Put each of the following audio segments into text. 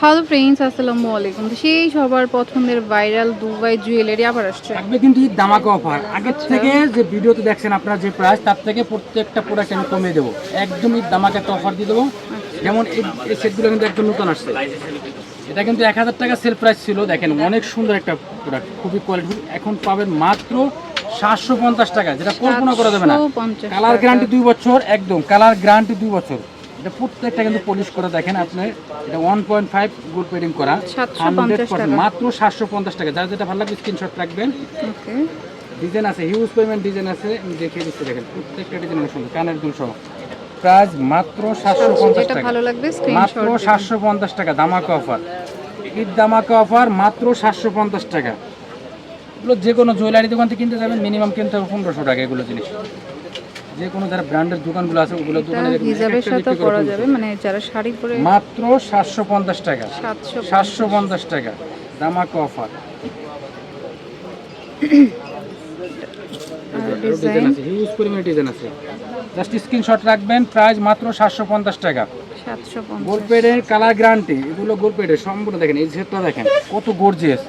Hello friends আসসালামু আলাইকুম। তো সেই সবার পছন্দের ভাইরাল দুবাই জুয়েলারি আবার আসছে। থাকবে কিন্তু ঈদ ধামাকা অফার আগের থেকে যে ভিডিওতে দেখছেন আপনারা যে প্রাইস তার থেকে প্রত্যেকটা প্রোডাক্ট আমি কমিয়ে দেবো। একদম ঈদ ধামাকা একটা অফার দিয়ে দেবো। যেমন এই- সেটগুলো কিন্তু একদম নতুন আসছে। এটা কিন্তু এক হাজার টাকা সেল প্রাইস ছিল। দেখেন অনেক সুন্দর একটা প্রোডাক্ট খুবই কোয়ালিটি এখন পাবেন মাত্র সাতশো পঞ্চাশ টাকা যেটা কল্পনা করা যাবে না। কালার। গ্যারান্টি দুই বছর একদম। কালার গ্যারান্টি দুই বছর। এটা প্রত্যেকটা কিন্তু পলিশ করে দেখেন আপনি এটা ওয়ান পয়েন্ট ফাইভ গুড পেডিং করা 750 টাকা। মাত্র সাতশো পঞ্চাশ টাকা। যার যেটা ভালো লাগবে স্ক্রিনশট রাখবেন। ডিজাইন আছে হিউজ পরিমাণ ডিজাইন আছে আমি দেখিয়ে দিচ্ছি দেখেন প্রত্যেকটা ডিজাইন অনেক সুন্দর কানের দুল সহ। প্রাইস মাত্র সাতশো পঞ্চাশ টাকা। মাত্র সাতশো পঞ্চাশ টাকা দামাকা অফার ঈদ দামাকা অফার মাত্র সাতশো পঞ্চাশ টাকা। এগুলো যে কোনো জুয়েলারি দোকান থেকে কিনতে যাবেন মিনিমাম কিনতে হবে পনেরোশো টাকা এগুলো জিনিস। যে কোনো যারা ব্র্যান্ডের দোকানগুলো আছে ওগুলো দোকানে হিজাবের সাথে করে। যাবে মানে যারা শাড়ি পরে মাত্র সাতশো পঞ্চাশ টাকা। সাতশো সাতশো পঞ্চাশ টাকা। দামাকা অফার। ডিজাইন আছে হিউজ পরিমাণে ডিজাইন আছে। জাস্ট স্ক্রিনশট রাখবেন প্রাইস মাত্র সাতশো পঞ্চাশ টাকা। সাতশো গোল পঞ্চাশ পেডের কালার গ্যারান্টি এগুলো গোল পেডের সম্পূর্ণ দেখেন এই সেটটা দেখেন কত গর্জিয়াস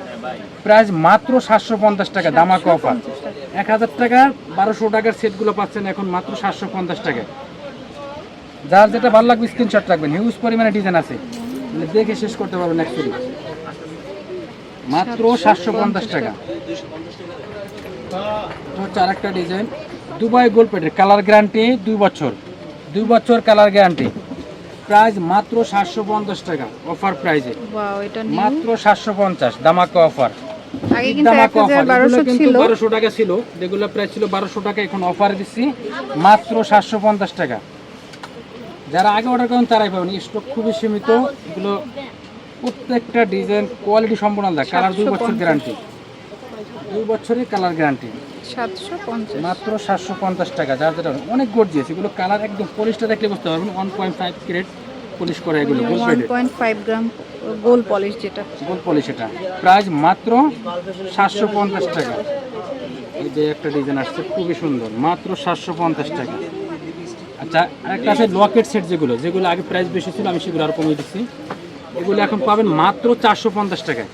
প্রাইস মাত্র সাতশো পঞ্চাশ টাকা দামাকা অফার। এক হাজার টাকার বারোশো টাকার সেটগুলো পাচ্ছেন এখন মাত্র সাতশো পঞ্চাশ টাকা যার যেটা ভালো লাগবে স্ক্রিনশট রাখবেন। হিউজ পরিমাণে ডিজাইন আছে। মানে দেখে শেষ করতে পারবেন অ্যাকচুয়ালি মাত্র সাতশো পঞ্চাশ টাকা। হচ্ছে আর একটা ডিজাইন দুবাই গোল পেটের কালার গ্যারান্টি দুই বছর। দুই বছর কালার গ্যারান্টি প্রাইস মাত্র সাতশো পঞ্চাশ টাকা। অফার প্রাইজে মাত্র সাতশো পঞ্চাশ। দামাকা অফার আগে কিন্তু এক হাজার বারোশো ছিল। বারোশো টাকা ছিল। যেগুলো প্রাইস ছিল বারোশো টাকা এখন অফার দিচ্ছি। মাত্র সাতশো পঞ্চাশ টাকা। যারা আগে অর্ডার করেন তারাই পাবেন। স্টক খুবই সীমিত। এগুলো প্রত্যেকটা ডিজাইন কোয়ালিটি সম্পূর্ণ আলাদা। কালার দুই বছর গ্যারান্টি দুই বছরের কালার গ্যারান্টি মাত্র সাতশো পঞ্চাশ টাকা। যার যেটা অনেক গর্জিয়াস এগুলো কালার একদম পলিশটা দেখলে বুঝতে পারবেন। One point five carat polish করে এগুলো gold one point five gram gold polish যেটা। গোল পলিশ এটা। প্রাইস মাত্র সাতশো পঞ্চাশ টাকা। এই যে একটা ডিজাইন আসছে খুবই সুন্দর। মাত্র সাতশো পঞ্চাশ টাকা। আচ্ছা আরেকটা আছে লকেট সেট যেগুলো। যেগুলো আগে প্রাইস বেশি ছিল আমি সেগুলো আরও কমিয়ে দিচ্ছি। এগুলো এখন পাবেন মাত্র চারশো পঞ্চাশ টাকায়।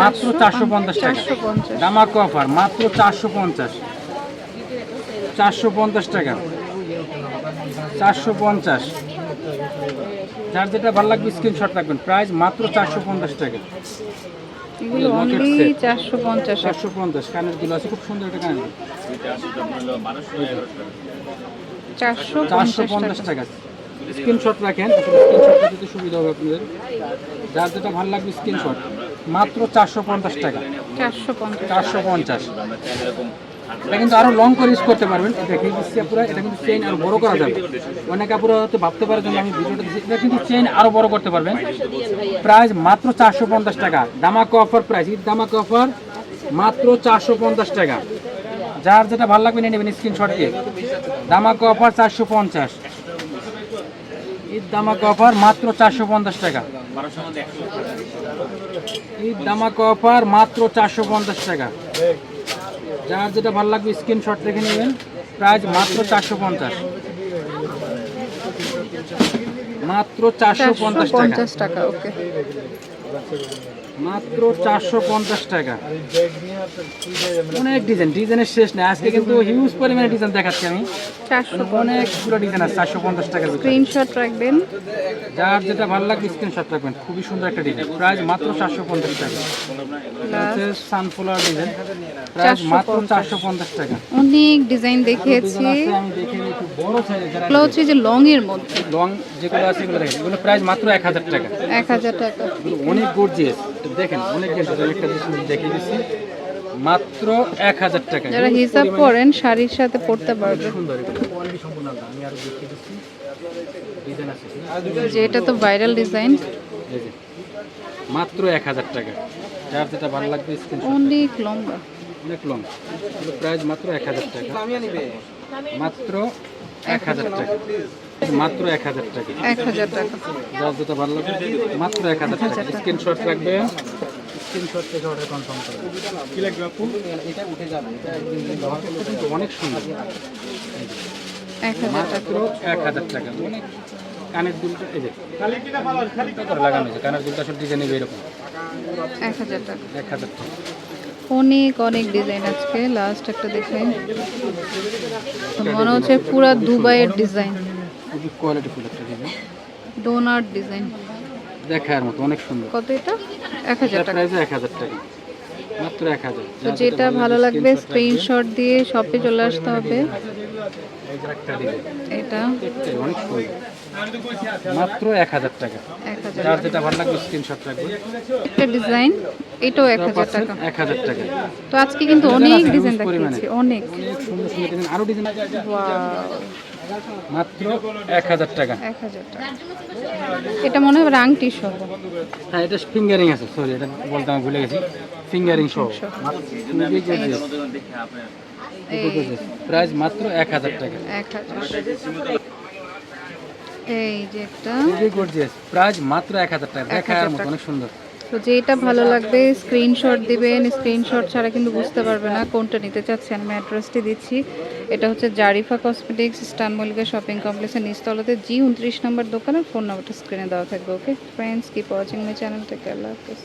মাত্র চারশো পঞ্চাশ টাকা দামাক অফার মাত্র চারশো পঞ্চাশ। চারশো পঞ্চাশ টাকা। চারশো পঞ্চাশ। যার যেটা ভালো লাগবে স্ক্রিনশট রাখবেন। প্রাইস মাত্র চারশো পঞ্চাশ টাকা। এগুলো অনলি set। চারশো পঞ্চাশ। চারশো পঞ্চাশ কানেরগুলো আছে খুব সুন্দর একটা কানের চারশো চারশো পঞ্চাশ পঞ্চাশ টাকা। টাকা স্ক্রিনশট রাখেন স্ক্রিনশটটা দিতে সুবিধা হবে আপনাদের। যার যেটা ভালো লাগবে স্ক্রিনশট মাত্র চারশো পঞ্চাশ টাকা। চারশো পঞ্চাশ। চারশো পঞ্চাশ। এটা কিন্তু আরও লং করে ইউজ করতে পারবেন। এটা দিচ্ছি পুরো, এটা কিন্তু চেইন আরও বড় করা যাবে। অনেক আপুরা হয়তো ভাবতে পারার জন্য আমি ভিডিওটা দিচ্ছি এটা কিন্তু চেইন আরও বড় করতে পারবেন। প্রাইস মাত্র চারশো পঞ্চাশ টাকা। দামাকা অফার প্রাইস দামাকা অফার মাত্র চারশো পঞ্চাশ টাকা। যার যেটা ভালো লাগবে নিয়ে নেবেন স্ক্রিনশট দিয়ে। দামাকা অফার চারশো পঞ্চাশ। ঈদ দামাকা অফার মাত্র চারশো পঞ্চাশ টাকা। ঈদ দামাকা অফার মাত্র চারশো পঞ্চাশ টাকা। যার যেটা ভালো লাগবে স্ক্রিনশট রেখে নেবেন। প্রাইস মাত্র চারশো পঞ্চাশ। মাত্র চারশো পঞ্চাশ টাকা। ওকে মাত্র চারশো পঞ্চাশ টাকা। অনেক ডিজাইন ডিজাইনের শেষ নেই। আজকে কিন্তু হিউজ পরিমাণে ডিজাইন দেখাচ্ছি আমি। চারশো অনেকগুলো ডিজাইন আছে চারশো পঞ্চাশ টাকা স্ক্রিনশট রাখবেন। যার যেটা ভালো লাগবে স্ক্রিনশট রাখবেন। খুবই সুন্দর একটা ডিজাইন প্রাইস মাত্র চারশো পঞ্চাশ টাকা। সানফ্লাওয়ার ডিজাইন প্রাইস মাত্র চারশো পঞ্চাশ টাকা। অনেক ডিজাইন দেখিয়েছি। এগুলো হচ্ছে যে লং এর মধ্যে। লং যেগুলো আছে এগুলো দেখেন। এগুলো প্রাইস মাত্র এক হাজার টাকা। এক হাজার টাকা। অনেক গর্জিয়াস দেখেন অনেক একটা জিনিস দেখিয়ে দিচ্ছি। মাত্র এক হাজার টাকা। যারা হিসাব করেন শাড়ির সাথে পড়তে পারবে যে এটা তো ভাইরাল ডিজাইন মাত্র এক হাজার টাকা। যার যেটা ভালো লাগবে অনেক লম্বা। অনেক লং প্রাইস মাত্র এক হাজার টাকা। মাত্র এক হাজার টাকা। মাত্র এক হাজার টাকা। এক হাজার টাকা। যার যেটা ভালো লাগবে মাত্র এক হাজার টাকা। স্ক্রিনশট রাখবে। স্ক্রিনশট থেকে অর্ডার কনফার্ম করবে। কি লাগবে আপু? এটা উঠে যাবে। এটা একদিন ব্যবহার করলে কিন্তু অনেক সুন্দর। এক হাজার টাকা। এক হাজার টাকা। অনেক কানের দুলটা এই যে লাগানো হয়েছে। কানের দুলটা আসলে ডিজাইন নেবে এরকম এক হাজার টাকা। এক হাজার টাকা। অনেক অনেক ডিজাইন আজকে। লাস্ট একটা দেখে। মনে হচ্ছে পুরা দুবাইয়ের ডিজাইন খুবই কোয়ালিটি ফুল একটা ডিজাইন ডোনার ডিজাইন। দেখার মতো অনেক সুন্দর। কত এটা? এক হাজার এটা টাকা। এক হাজার টাকা। মাত্র এক হাজার। তো যেটা ভালো লাগবে স্ক্রিনশট দিয়ে শপে চলে আসতে হবে। এই যে একটা ডিজাইন এটা। অনেক সুন্দর। মাত্র এক হাজার টাকা। যার যেটা ভালো লাগবে স্ক্রিনশট রাখবে। একটা ডিজাইন এটাও এক হাজার টাকা। এক হাজার টাকা। তো আজকে কিন্তু অনেক ডিজাইন। দেখিয়েছি অনেক। সুন্দর সুন্দর ডিজাইন আরও ডিজাইন Wow, মাত্র এক হাজার টাকা। এক হাজার টাকা। এটা মনে হয় আংটি সহ হ্যাঁ এটা ফিঙ্গারিং আছে সরি এটা বলতে আমি ভুলে গেছি। ফিঙ্গারিং সহ। এই প্রাইস মাত্র এক হাজার টাকা। এক হাজার। এই যে একটা। প্রাইস মাত্র এক হাজার টাকা। দেখার মতো অনেক সুন্দর। তো যেটা ভালো লাগবে স্ক্রিনশট দিবেন স্ক্রিনশট ছাড়া কিন্তু বুঝতে পারবে না কোনটা নিতে চাচ্ছেন আমি অ্যাড্রেসটি দিচ্ছি। এটা হচ্ছে জারিফা কসমেটিক্স স্টান মল্লিকা শপিং কমপ্লেক্সের নিচতলাতে, জি উনত্রিশ নম্বর দোকানের ফোন নাম্বারটা স্ক্রিনে দেওয়া থাকবে okay friends keep watching my channel থেকে আল্লাহ হাফিজ।